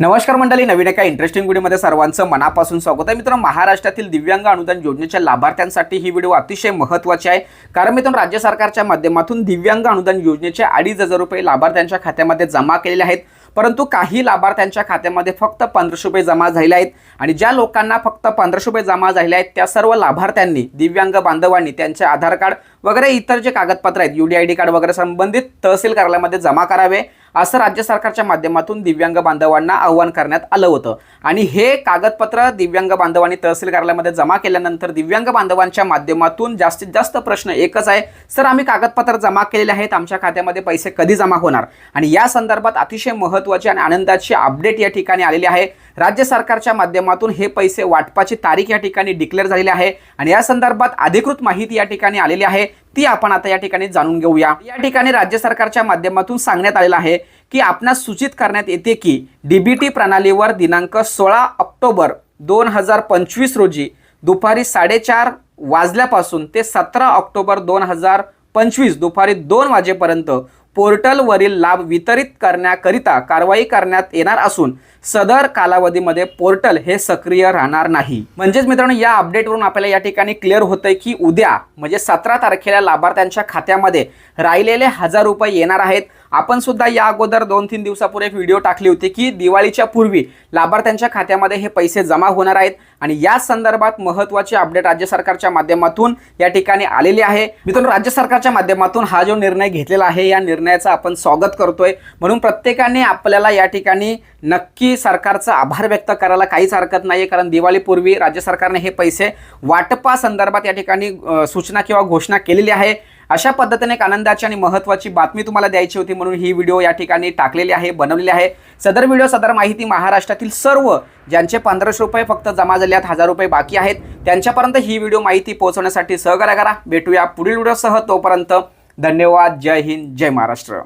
नमस्कार मंडळी नवीन एका इंटरेस्टिंग व्हिडिओमध्ये सर्वांचं मनापासून स्वागत आहे. मित्रांनो महाराष्ट्रातील दिव्यांग अनुदान योजनेच्या लाभार्थ्यांसाठी ही व्हिडिओ अतिशय महत्त्वाची आहे. कारण मित्रांनो राज्य सरकारच्या माध्यमातून दिव्यांग अनुदान योजनेचे अडीच हजार रुपये लाभार्थ्यांच्या खात्यामध्ये जमा केलेले आहेत. परंतु काही लाभार्थ्यांच्या खात्यामध्ये फक्त पंधराशे रुपये जमा झाले आहेत. आणि ज्या लोकांना फक्त पंधराशे रुपये जमा झाले आहेत त्या सर्व लाभार्थ्यांनी दिव्यांग बांधवांनी त्यांचे आधार कार्ड वगैरे इतर जे कागदपत्र आहेत युडी आय डी कार्ड वगैरे संबंधित तहसील कार्यालयामध्ये जमा करावे. असं राज्य सरकारच्या माध्यमातून दिव्यांग बांधवांना आव्हान करण्यात आलं होतं. आणि हे कागदपत्र दिव्यांग बांधवांनी तहसील कार्यालयामध्ये जमा केल्यानंतर दिव्यांग बांधवांच्या माध्यमातून जास्तीत जास्त प्रश्न एकच आहे सर आम्ही कागदपत्र जमा केलेले आहेत आमच्या खात्यामध्ये पैसे कधी जमा होणार? आणि या संदर्भात अतिशय महत्त्वाची आणि आनंदाची अपडेट या ठिकाणी आलेली आहे. राज्य सरकारच्या माध्यमातून हे पैसे वाटपाची तारीख या ठिकाणी डिक्लेअर झालेली आहे आणि या संदर्भात अधिकृत माहिती या ठिकाणी आलेली आहे. ती आपण आता या ठिकाणी जाणून घेऊया. या ठिकाणी राज्य सरकारच्या माध्यमातून सांगण्यात आलेलं आहे की आपणास सूचित करण्यात येते की डीबीटी प्रणालीवर दिनांक सोळा ऑक्टोबर दोन हजार पंचवीस रोजी दुपारी साडेचार वाजल्यापासून ते सतरा ऑक्टोबर दोन हजार पंचवीस दुपारी दोन वाजेपर्यंत पोर्टलवरील लाभ वितरित करण्याकरिता कारवाई करण्यात येणार असून सदर कालावधीमध्ये पोर्टल हे सक्रिय राहणार नाही. म्हणजेच मित्रांनो या अपडेटवरून आपल्याला या ठिकाणी क्लिअर होतंय की उद्या म्हणजे सतरा तारखेला लाभार्थ्यांच्या खात्यामध्ये राहिलेले हजार रुपये येणार आहेत. आपण सुद्धा या अगोदर दोन तीन दिवसापूर्वी एक व्हिडिओ टाकली होती की दिवाळीच्या पूर्वी लाभार्थ्यांच्या खात्यामध्ये हे पैसे जमा होणार आहेत आणि या संदर्भात महत्त्वाचे अपडेट राज्य सरकारच्या माध्यमातून या ठिकाणी आलेले आहे. मित्रांनो राज्य सरकारच्या माध्यमातून हा जो निर्णय घेतलेला आहे या निर्णयाचं आपण स्वागत करतोय. म्हणून प्रत्येकाने आपल्याला या ठिकाणी नक्की सरकारचा आभार व्यक्त करायला काहीच हरकत नाही कारण दिवाळीपूर्वी राज्य सरकारने हे पैसे वाटपा संदर्भात या ठिकाणी सूचना किंवा घोषणा केलेली आहे. अशा पद्धतीने एक आनंदाची आणि महत्त्वाची बातमी तुम्हाला द्यायची होती म्हणून ही व्हिडिओ या ठिकाणी टाकलेली आहे बनवलेली आहे. सदर व्हिडिओ सदर माहिती महाराष्ट्रातील सर्व ज्यांचे पंधराशे रुपये फक्त जमा झाले आहेत हजार रुपये बाकी आहेत त्यांच्यापर्यंत ही व्हिडिओ माहिती पोहोचवण्यासाठी सहकार्य करा. भेटूया पुढील व्हिडिओसह. तोपर्यंत धन्यवाद. जय हिंद. जय महाराष्ट्र.